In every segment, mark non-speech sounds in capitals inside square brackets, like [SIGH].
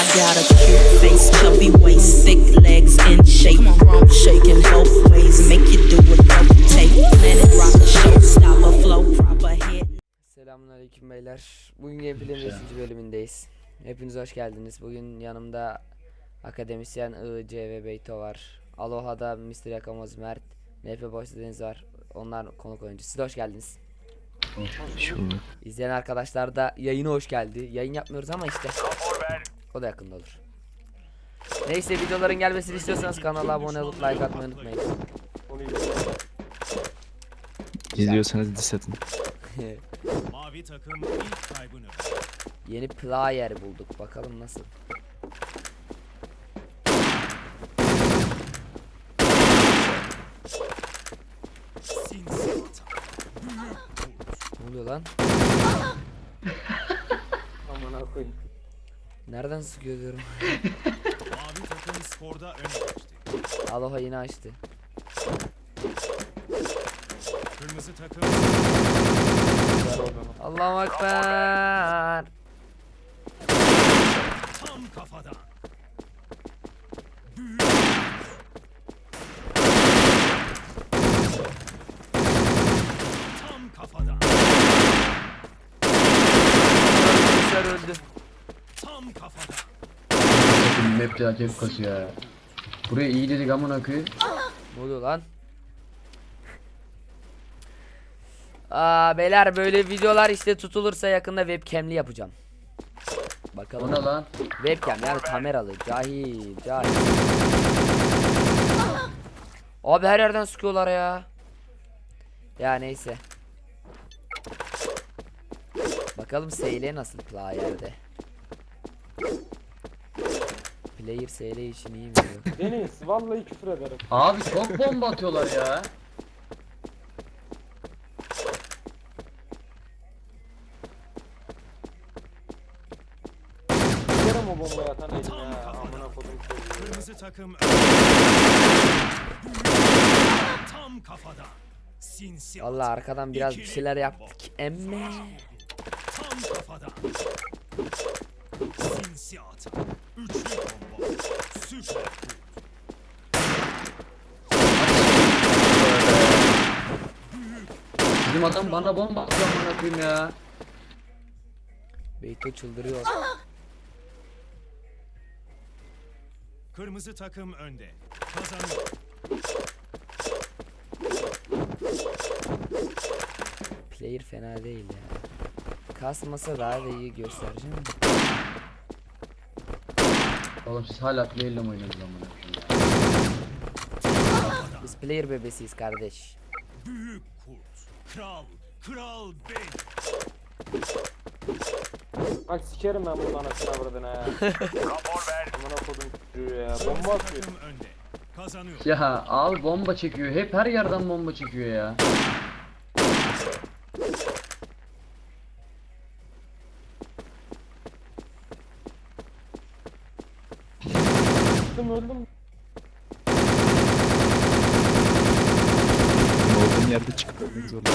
I got a cute face, chubby waist, thick legs in shape. Shaking both ways, make you do a double take. Planet rock, show, stop a flow, proper hit. Selamünaleyküm beyler. Bugün Gameplay'in 5. bölümündeyiz. Hepiniz hoş geldiniz. Bugün yanımda akademisyen I, C ve Beyto var. Aloha'da Mr. Yakamoz Mert, NF Boş Deniz var. Onlar konuk oyuncu. Siz de hoş geldiniz. İzleyen arkadaşlar da yayına hoş geldi. Yayın yapmıyoruz ama işte. O da yakında olur. Neyse videoların gelmesini istiyorsanız kanala abone olup like atmayı unutmayın. İzliyorsanız diss atın. [LAUGHS] Mavi takım ilk kaybını. Yeni player bulduk. Bakalım nasıl. Ne oluyor lan? [LAUGHS] Nereden sıkıyor diyorum. Mavi takım skorda öne geçti. Aloha yine açtı. Kırmızı takım Allahu Ekber. tam kafadan. Tam kafadan. Bilgisayar öldü. Tam kafadan. Map de acayip kasıyor ya. Buraya iyi dedik amına koyayım. Ne oluyor lan? Aa beyler böyle videolar işte tutulursa yakında webcam'li yapacağım. O Bakalım. ne lan? Webcam yani kameralı. Cahil, cahil. Abi her yerden sıkıyorlar ya. Ya neyse. Bakalım SL nasıl player'de. Player SL için iyi mi diyor. [LAUGHS] Deniz vallahi küfür ederim. Abi çok bomba atıyorlar ya. Sikerim o bombayı atan eline Tam ya. kafadan. Amına kodum çocuğu. Kırmızı takım Tam kafadan. Sinsi Allah atak. arkadan biraz bir şeyler yaptık emme. Tam kafadan. Sinsi atak. Üçlü. Süper. Bizim adam bana bomba atıyor amına koyayım ya. Beyto çıldırıyor. Kırmızı takım önde. Kazanıyor. Player fena değil ya. Kasmasa daha da iyi göstereceğim. Oğlum siz hala playle mi oynuyorsunuz amına? Biz player bebesiyiz kardeş. Büyük kurt. Kral. Kral ben. Bak sikerim ben buradan anasını avradına ya. Amına kodum çocuğu ya. Bomba atıyor. takım önde. Kazanıyor. Ya abi bomba çekiyor. Hep her yerden bomba çekiyor ya. Öldüm öldüm. Olduğum yerde çıkıp ölmek zorunda.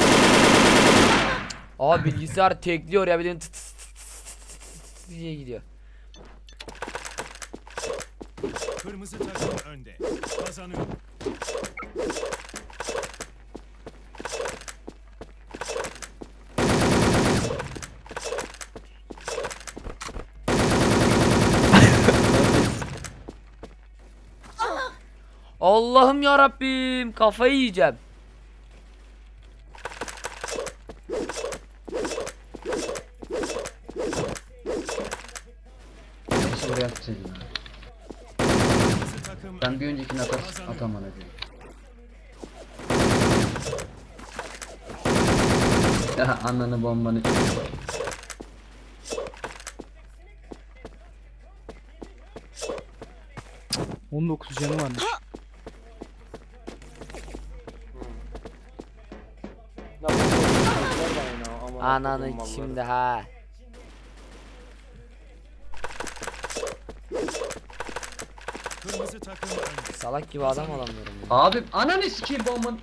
Aa bilgisayar tekliyor ya bildiğin tıt tıt tıt tıt tıt diye gidiyor. Kırmızı takım önde. Kazanıyor. Allah'ım ya Rabbim kafayı yiyeceğim. Neyse buraya atsaydın takım Ben bir öncekini atar atamana koyayım. Ya ananı bombanı. 19 canı varmış. Ananı malları. şimdi ha. Salak gibi adam alamıyorum. Abi ananı sikir bombun.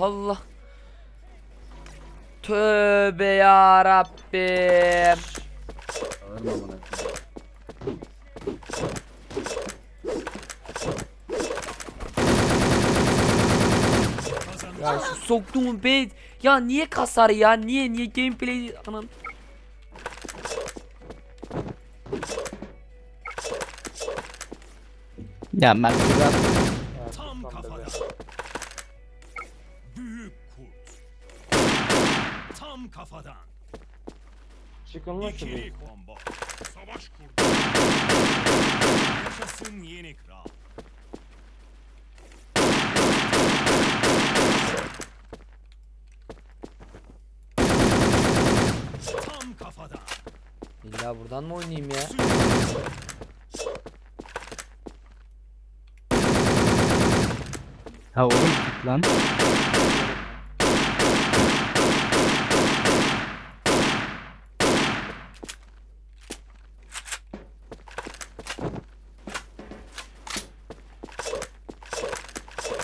Allah. Tövbe ya Rabbim. Ağırma amına. Ya şu soktuğum be ya niye kasar ya niye niye gameplay anan Ya Mert biraz Tam bebe. Büyük kurt. Tam kafadan. Çıkın lan şuraya. İkili combo. Savaş kurdu. Yaşasın yeni kral. Tam kafadan. İlla buradan mı oynayayım ya? ha oğlum git lan.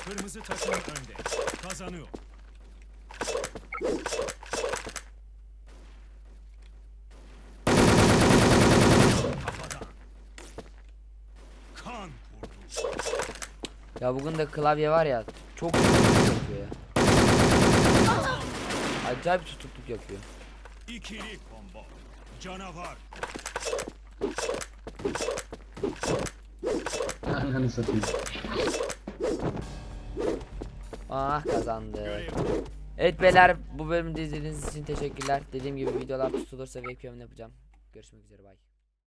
Kırmızı takım önde. Kazanıyor. Kafadan. Kan kurdu. Ya bugün de klavye var ya çok tutukluk yapıyor ya. Acayip tutukluk yapıyor. İkili combo. Canavar. Ananı satayım. Ah kazandı. Evet beyler bu bölümde izlediğiniz için teşekkürler. Dediğim gibi videolar tutulursa webcam yapacağım. Görüşmek üzere bay.